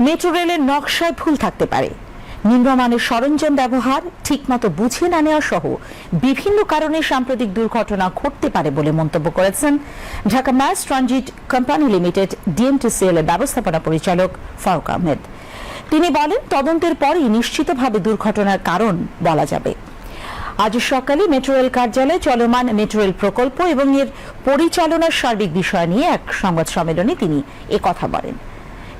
Metro রেলের নকশায় ভুল থাকতে পারে। নিম্নমানের সরঞ্জাম ব্যবহার ঠিকমতো বুঝে না নেওয়া সহ বিভিন্ন কারণে সাম্প্রতিক দুর্ঘটনা ঘটতে পারে বলে মন্তব্য করেছেন Dhaka mass transit company limited DMTCL এর ব্যবস্থাপনা পরিচালক ফারুক আহমেদ। তিনি বলেন, তদন্তের পরই নিশ্চিতভাবে দুর্ঘটনার কারণ বলা যাবে। আজ সকালে মেট্রো রেল কার্যালয়ে চলমান মেট্রো রেল প্রকল্প এবং এর পরিচালনার সার্বিক বিষয় নিয়ে এক সংবাদ সম্মেলনে তিনি কথা বলেন।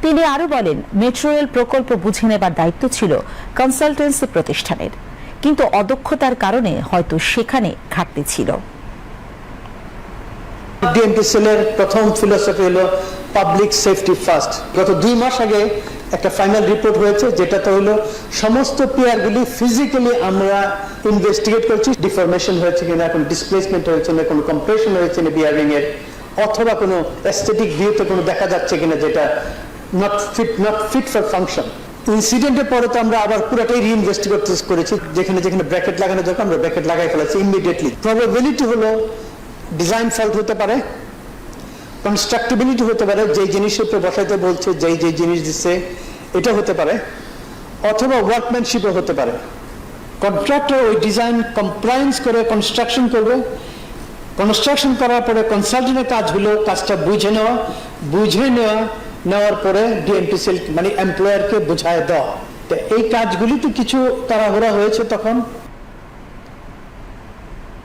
তিনি আরও বলেন, মেট্রো রেল প্রকল্প বুঝে নেবার দায়িত্ব ছিল কনসালটেন্সি প্রতিষ্ঠানের। কিন্তু অদক্ষতার কারণে হয়তো সেখানে ঘাটতি ছিল। ডিএমপিসিএল এর প্রথম ফিলোসফি হলো পাবলিক সেফটি ফার্স্ট গত দুই মাস আগে একটা ফাইনাল রিপোর্ট হয়েছে, যেটাতে হলো সমস্ত প্লেয়ারগুলি ফিজিক্যালি আমরা ইনভেস্টিগেট করছি ডিফরমেশন হয়েছে কিনা, কোনো ডিসপ্লেসমেন্ট হয়েছে না কোনো কম্প্রেশন হয়েছে না বিয়ারিং এর, অথবা কোনো অ্যাস্থেটিক ভিউতে কোনো দেখা যাচ্ছে কিনা, যেটা not fit not fit for function ইনসিডেন্টের পরে তো আমরা আবার পুরোটাই রিইনভেস্টিগেট করেছি। যেখানে যেখানে ব্র্যাকেট লাগানো দরকার, আমরা ব্র্যাকেট লাগাই ফেলেছি ইমিডিয়েটলি প্রবাবিলিটি হলো ডিজাইন ফল্ট হতে পারে কনস্ট্রাক্টিবিলিটি হতে পারে, যেই জিনিসের উপরে বসাইতে বলছে, যেই যেই জিনিস দিচ্ছে, এটা হতে পারে, অথবা ওয়ার্কম্যানশিপও হতে পারে। কন্ট্রাক্টর ওই ডিজাইন কমপ্লায়েন্স করে কনস্ট্রাকশন করবে। কনস্ট্রাকশন করার পরে কনসালটেন্টের কাজ হলো কাজটা বুঝে নেওয়া। বুঝে নেওয়া নেওয়ার পরে ডিএমটিসিএল মানে এমপ্লয়ারকে বোঝায় দেওয়া এই কাজগুলি তো কিছু তাড়াহুড়া হয়েছে তখন?